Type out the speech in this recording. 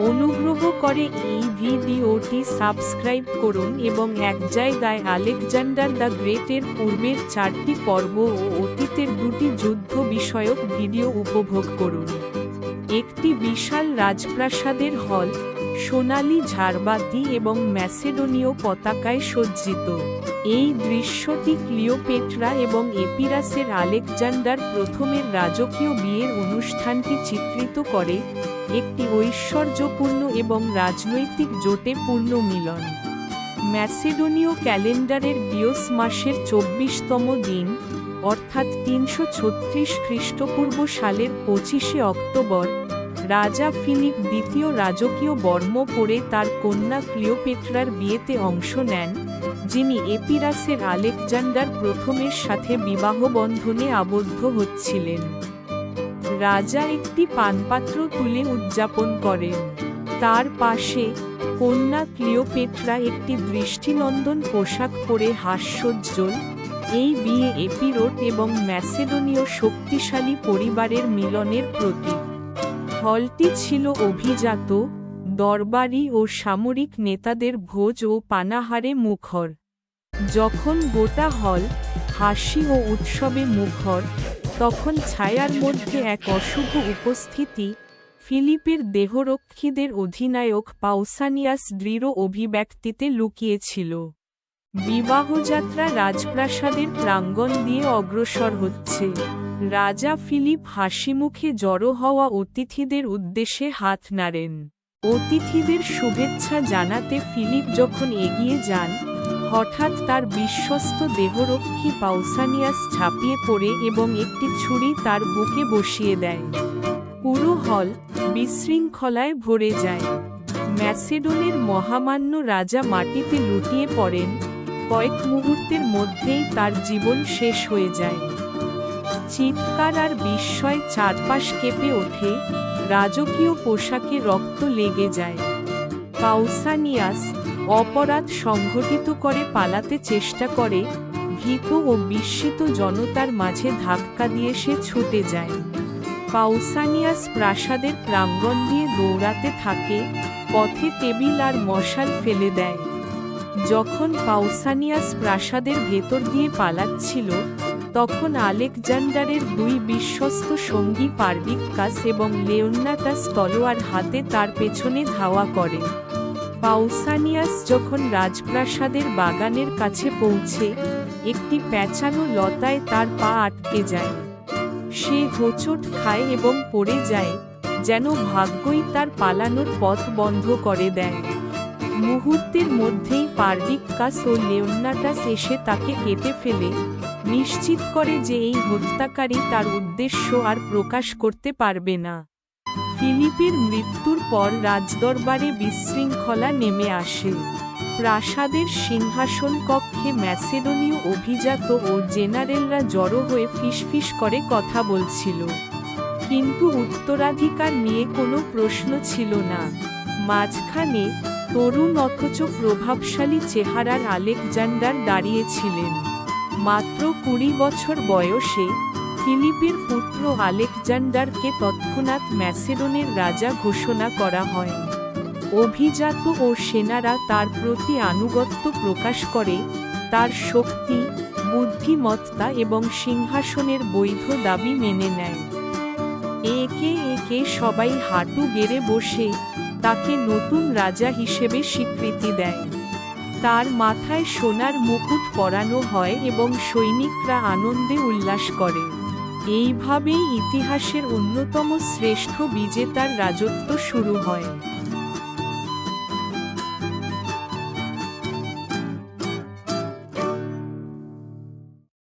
অনুগ্রহ করে এই ভিডিওটি সাবস্ক্রাইব করুন এবং এক জায়গায় আলেকজান্ডার দ্য গ্রেটের পূর্বের চারটি পর্ব ও অতীতের দুটি যুদ্ধ বিষয়ক ভিডিও উপভোগ করুন। একটি বিশাল রাজপ্রাসাদের হল, সোনালি ঝাড়বাতি এবং ম্যাসেডোনীয় পতাকায় সজ্জিত। এই দৃশ্যটি ক্লিওপেট্রা এবং এপিরাসের আলেকজান্ডার প্রথমের রাজকীয় বিয়ের অনুষ্ঠানটি চিত্রিত করে। একটি ঐশ্বর্যপূর্ণ এবং রাজনৈতিক জোটে পূর্ণ মিলন। ম্যাসেডোনীয় ক্যালেন্ডারের ডিওস মাসের চব্বিশতম দিন, অর্থাৎ তিনশো ছত্রিশ খ্রিস্টপূর্ব সালের পঁচিশে অক্টোবর, রাজা ফিলিপ দ্বিতীয় রাজকীয় বর্ম পরে তার কন্যা ক্লিওপেট্রার বিয়েতে অংশ নেন, যিনি এপিরাসের আলেকজান্ডার প্রথমের সাথে বিবাহ বন্ধনে আবদ্ধ হচ্ছিলেন। রাজা একটি পানপাত্র তুলে উদযাপন করেন। তার পাশে কন্যা ক্লিওপেট্রা একটি দৃষ্টিনন্দন পোশাক পরে হাস্যোজ্জ্বল। এই বিয়ে এপিরোট এবং ম্যাসেডোনীয় শক্তিশালী পরিবারের মিলনের প্রতীক। হলটি ছিল অভিজাত, দরবারি ও সামরিক নেতাদের ভোজ ও পানাহারে মুখর। যখন গোটা হল হাসি ও উৎসবে মুখর, তখন ছায়ার মধ্যে এক অশুভ উপস্থিতি, ফিলিপের দেহরক্ষীদের অধিনায়ক পাউসানিয়াস দৃঢ় অভিব্যক্তিতে লুকিয়েছিল। বিবাহযাত্রা রাজপ্রাসাদের প্রাঙ্গণ দিয়ে অগ্রসর হচ্ছে। রাজা ফিলিপ হাসিমুখে জড়ো হওয়া অতিথিদের উদ্দেশ্যে হাত নাড়েন। অতিথিদের শুভেচ্ছা জানাতে ফিলিপ যখন এগিয়ে যান হঠাৎ তার বিশ্বস্ত দেহরক্ষী পাউসানিয়াস ঝাঁপিয়ে পড়ে এবং একটি ছুরি তার বুকে বসিয়ে দেয়। পুরো হল বিশৃঙ্খলায় ভরে যায়। ম্যাসেডনের মহামান্য রাজা মাটিতে লুটিয়ে পড়েন। কয়েক মুহূর্তের মধ্যেই তার জীবন শেষ হয়ে যায়। চিৎকার আর বিস্ময় চারপাশ কেঁপে ওঠে। রাজকীয় পোশাকে রক্ত লেগে যায়। পাউসানিয়াস অপরাধ সংঘটিত করে পালাতে চেষ্টা করে, ভীত ও বিস্মিত জনতার মাঝে ধাক্কা দিয়ে সে ছুটে যায়। পাউসানিয়াস প্রাসাদের প্রাঙ্গণ দিয়ে দৌড়াতে থাকে, পথে টেবিল আর মশাল ফেলে দেয়। যখন পাউসানিয়াস প্রাসাদের ভেতর দিয়ে পালাচ্ছিল, তখন আলেকজান্ডারের দুই বিশ্বস্ত সঙ্গী পার্বিকাস এবং লেওন্নাটাস তলোয়ার হাতে তার পেছনে ধাওয়া করে। পাউসানিয়াস যখন রাজপ্রাসাদের বাগানের কাছে পৌঁছে, একটি প্যাঁচানো লতায় তার পা আটকে যায়। সে হোঁচট খায় এবং পড়ে যায়, যেন ভাগ্যই তার পালানোর পথ বন্ধ করে দেয়। মুহূর্তের মধ্যেই পার্ডিকাস ও লেওন্নাটাস এসে তাকে কেটে ফেলে, নিশ্চিত করে যে এই হত্যাকারী তার উদ্দেশ্য আর প্রকাশ করতে পারবে না। ফিলিপের মৃত্যুর পর রাজদরবারে বিশৃঙ্খলা নেমে আসে। প্রাসাদের সিংহাসন কক্ষে ম্যাসেডনীয় অভিজাত ও জেনারেলরা জড়ো হয়ে ফিসফিস করে কথা বলছিল। কিন্তু উত্তরাধিকার নিয়ে কোনো প্রশ্ন ছিল না। মাঝখানে তরুণ অথচ প্রভাবশালী চেহারার আলেকজান্ডার দাঁড়িয়েছিলেন। মাত্র কুড়ি বছর বয়সে ফিলিপের পুত্র আলেকজান্ডারকে তৎক্ষণাৎ ম্যাসেডনের রাজা ঘোষণা করা হয়। অভিজাত ও সেনারা তার প্রতি আনুগত্য প্রকাশ করে, তার শক্তি, বুদ্ধিমত্তা এবং সিংহাসনের বৈধ দাবি মেনে নেয়। একে একে সবাই হাঁটু গেড়ে বসে তাকে নতুন রাজা হিসেবে স্বীকৃতি দেয়। তার মাথায় সোনার মুকুট পরানো হয় এবং সৈনিকরা আনন্দে উল্লাস করে। এইভাবেই ইতিহাসের অন্যতম শ্রেষ্ঠ বিজেতার রাজত্ব শুরু হয়।